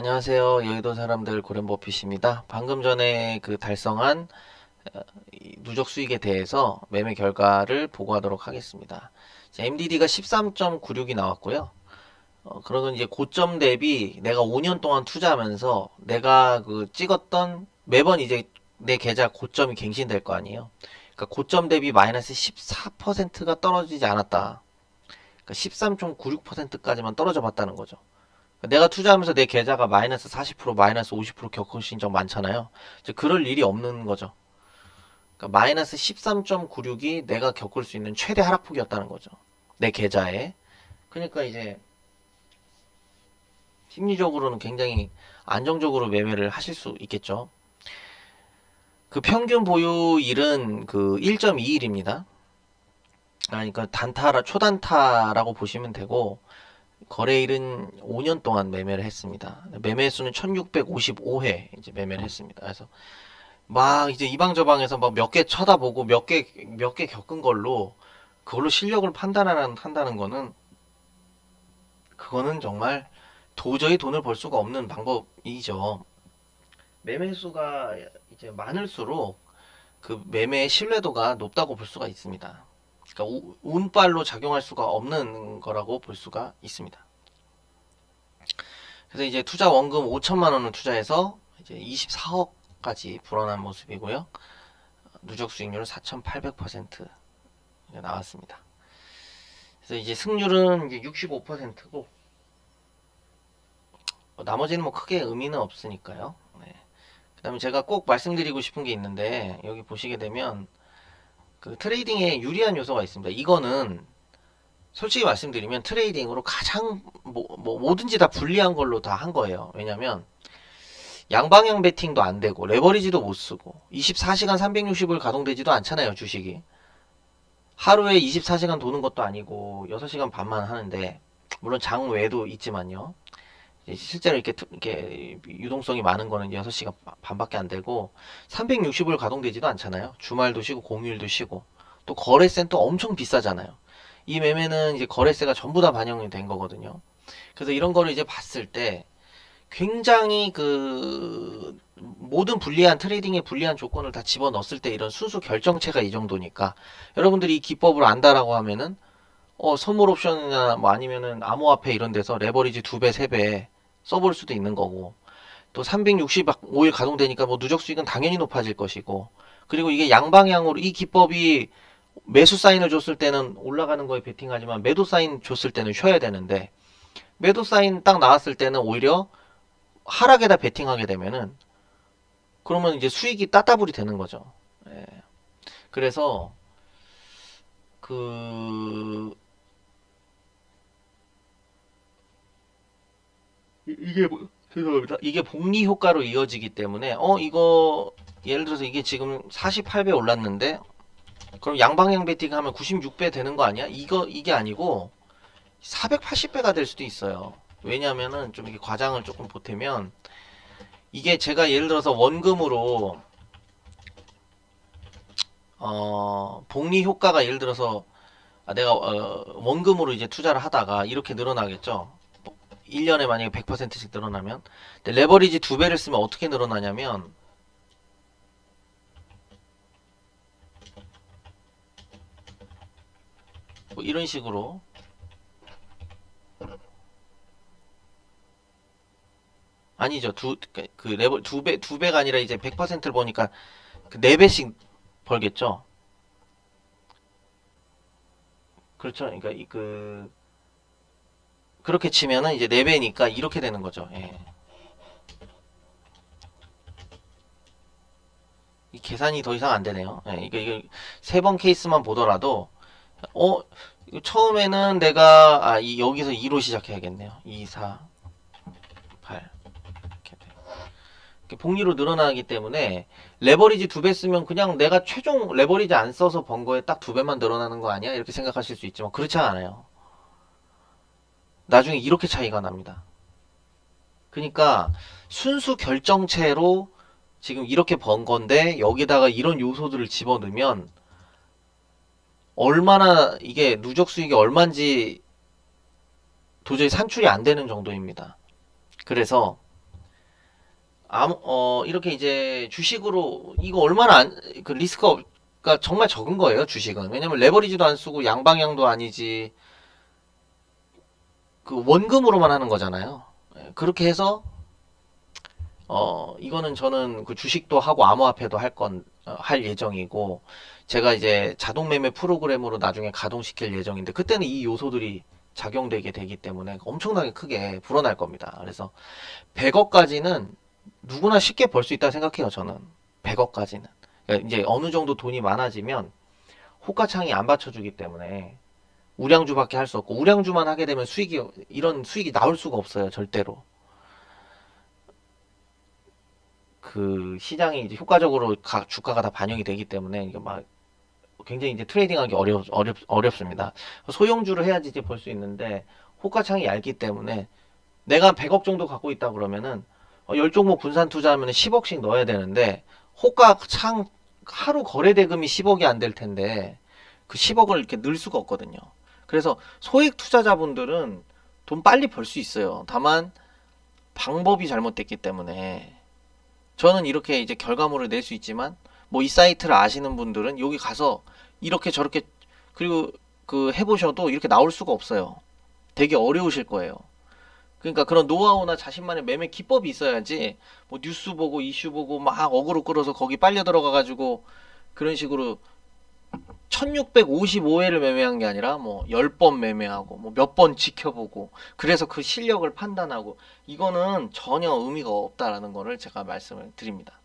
안녕하세요. 여의도 사람들 고렌버핏입니다. 방금 전에 그 달성한 어, 이 누적 수익에 대해서 매매 결과를 보고하도록 하겠습니다. MDD가 13.96이 나왔고요. 어, 그러면 이제 고점 대비 내가 5년 동안 투자하면서 내가 그 찍었던 매번 이제 내 계좌 고점이 갱신될 거 아니에요. 그러니까 고점 대비 마이너스 14%가 떨어지지 않았다. 그러니까 13.96%까지만 떨어져 봤다는 거죠. 내가 투자하면서 내 계좌가 마이너스 40% 마이너스 50% 겪으신 적 많잖아요. 이제 그럴 일이 없는 거죠. 그러니까 마이너스 13.96이 내가 겪을 수 있는 최대 하락폭이었다는 거죠. 내 계좌에. 그러니까 이제 심리적으로는 굉장히 안정적으로 매매를 하실 수 있겠죠. 그 평균 보유일은 그 1.2일입니다. 그러니까 단타라 초단타라고 보시면 되고 거래일은 5년 동안 매매를 했습니다. 매매 수는 1655회 이제 매매를 했습니다. 그래서 막 이제 이방저방에서 막 몇 개 쳐다보고 몇 개 몇 개 겪은 걸로 그걸로 실력을 판단하는 한다는 거는 그거는 정말 도저히 돈을 벌 수가 없는 방법이죠. 매매 수가 이제 많을수록 그 매매의 신뢰도가 높다고 볼 수가 있습니다. 그러니까 우- 운빨로 작용할 수가 없는 거라고 볼 수가 있습니다. 그래서 이제 투자 원금 5천만 원을 투자해서 이제 24억까지 불어난 모습이고요. 누적 수익률은 4,800% 나왔습니다. 그래서 이제 승률은 이제 65%고 나머지는 뭐 크게 의미는 없으니까요. 네. 그다음에 제가 꼭 말씀드리고 싶은 게 있는데 여기 보시게 되면 그 트레이딩에 유리한 요소가 있습니다. 이거는 솔직히 말씀드리면 트레이딩으로 가장 뭐, 뭐 뭐든지 다 불리한 걸로 다 한 거예요. 왜냐면 양방향 베팅도 안 되고 레버리지도 못 쓰고 24시간 360일 가동되지도 않잖아요, 주식이. 하루에 24시간 도는 것도 아니고 6시간 반만 하는데 물론 장 외도 있지만요. 실제로 이렇게 투- 이렇게 유동성이 많은 거는 6시간 반밖에 안 되고 360일 가동되지도 않잖아요. 주말도 쉬고 공휴일도 쉬고 또 거래세는 또 엄청 비싸잖아요. 이 매매는 이제 거래세가 전부 다 반영이 된 거거든요. 그래서 이런 거를 이제 봤을 때 굉장히 그 모든 불리한 트레이딩의 불리한 조건을 다 집어넣었을 때 이런 순수 결정체가 이 정도니까 여러분들이 이 기법을 안다라고 하면은 어 선물 옵션이나 뭐 아니면은 암호화폐 이런 데서 레버리지 두 배, 세 배 써볼 수도 있는 거고 또 365일 가동되니까 뭐 누적 수익은 당연히 높아질 것이고 그리고 이게 양방향으로 이 기법이 매수 사인을 줬을 때는 올라가는 거에 베팅하지만 매도 사인 줬을 때는 쉬어야 되는데 매도 사인 딱 나왔을 때는 오히려 하락에다 베팅하게 되면은 그러면 이제 수익이 따따블이 되는 거죠. 예. 그래서 그 이- 이게 뭐 죄송합니다. 이게 복리 효과로 이어지기 때문에 어 이거 예를 들어서 이게 지금 48배 올랐는데 그럼 양방향 베팅 하면 96배 되는 거 아니야? 이거 이게 아니고 480배가 될 수도 있어요. 왜냐면은 좀 이게 과장을 조금 보태면 이게 제가 예를 들어서 원금으로 어 복리 효과가 예를 들어서 아, 내가 어, 원금으로 이제 투자를 하다가 이렇게 늘어나겠죠. 1년에 만약에 100%씩 늘어나면 레버리지 두 배를 쓰면 어떻게 늘어나냐면 뭐 이런 식으로. 아니죠. 두 그 레버 두 배 두 배가 아니라 이제 100%를 보니까 그네 배씩 벌겠죠? 그렇죠. 그러니까 이 그 그렇게 치면은 이제 네 배니까 이렇게 되는 거죠 예. 이 계산이 더 이상 안 되네요 예, 이게 이게 세번 케이스만 보더라도 어 이거 처음에는 내가 아 이, 여기서 2로 시작해야겠네요 2 4 8 이렇게 돼. 이렇게 복리로 늘어나기 때문에 레버리지 두 배 쓰면 그냥 내가 최종 레버리지 안 써서 번 거에 딱 두 배만 늘어나는 거 아니야? 이렇게 생각하실 수 있지만 그렇지 않아요. 나중에 이렇게 차이가 납니다. 그러니까 순수 결정체로 지금 이렇게 번 건데 여기다가 이런 요소들을 집어넣으면 얼마나 이게 누적 수익이 얼마인지 도저히 산출이 안 되는 정도입니다. 그래서 아무 어 이렇게 이제 주식으로 이거 얼마나 안, 그 리스크가 정말 적은 거예요 주식은 왜냐면 레버리지도 안 쓰고 양방향도 아니지 그 원금으로만 하는 거잖아요 예, 그렇게 해서 어 이거는 저는 그 주식도 하고 암호화폐도 할건 어, 할 예정이고 제가 이제 자동 매매 프로그램으로 나중에 가동시킬 예정인데 그때는 이 요소들이 작용되게 되기 때문에 엄청나게 크게 불어날 겁니다 그래서 100억까지는 누구나 쉽게 벌 수 있다고 생각해요, 저는. 100억까지는. 그러니까 이제 어느 정도 돈이 많아지면 호가창이 안 받쳐주기 때문에 우량주밖에 할 수 없고 우량주만 하게 되면 수익이 이런 수익이 나올 수가 없어요, 절대로. 그 시장이 이제 효과적으로 가- 주가가 다 반영이 되기 때문에 이게 막 굉장히 이제 트레이딩하기 어렵 어렵 어렵습니다. 소형주를 해야지 이제 벌수 있는데 호가창이 얇기 때문에 내가 100억 정도 갖고 있다 그러면은 어, 10종목 분산 투자하면 10억씩 넣어야 되는데 호가 창 하루 거래 대금이 10억이 안 될 텐데 그 10억을 이렇게 넣을 수가 없거든요. 그래서 소액 투자자분들은 돈 빨리 벌 수 있어요. 다만 방법이 잘못됐기 때문에 저는 이렇게 이제 결과물을 낼 수 있지만 뭐 이 사이트를 아시는 분들은 여기 가서 이렇게 저렇게 그리고 그 해보셔도 이렇게 나올 수가 없어요. 되게 어려우실 거예요. 그러니까 그런 노하우나 자신만의 매매 기법이 있어야지 뭐 뉴스 보고 이슈 보고 막 어그로 끌어서 거기 빨려 들어가 가지고 그런 식으로 1655회를 매매한 게 아니라 뭐 10번 매매하고 뭐 몇 번 지켜보고 그래서 그 실력을 판단하고 이거는 전혀 의미가 없다라는 거를 제가 말씀을 드립니다.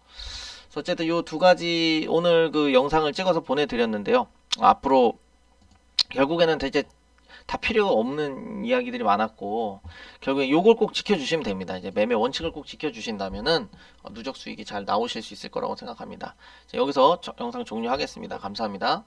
그래서 어쨌든 요 두 가지 오늘 그 영상을 찍어서 보내드렸는데요. 앞으로 결국에는 이제 다 필요가 없는 이야기들이 많았고 결국에 요걸 꼭 지켜주시면 됩니다. 이제 매매 원칙을 꼭 지켜주신다면은 어, 누적 수익이 잘 나오실 수 있을 거라고 생각합니다. 자, 여기서 저- 영상 종료하겠습니다. 감사합니다.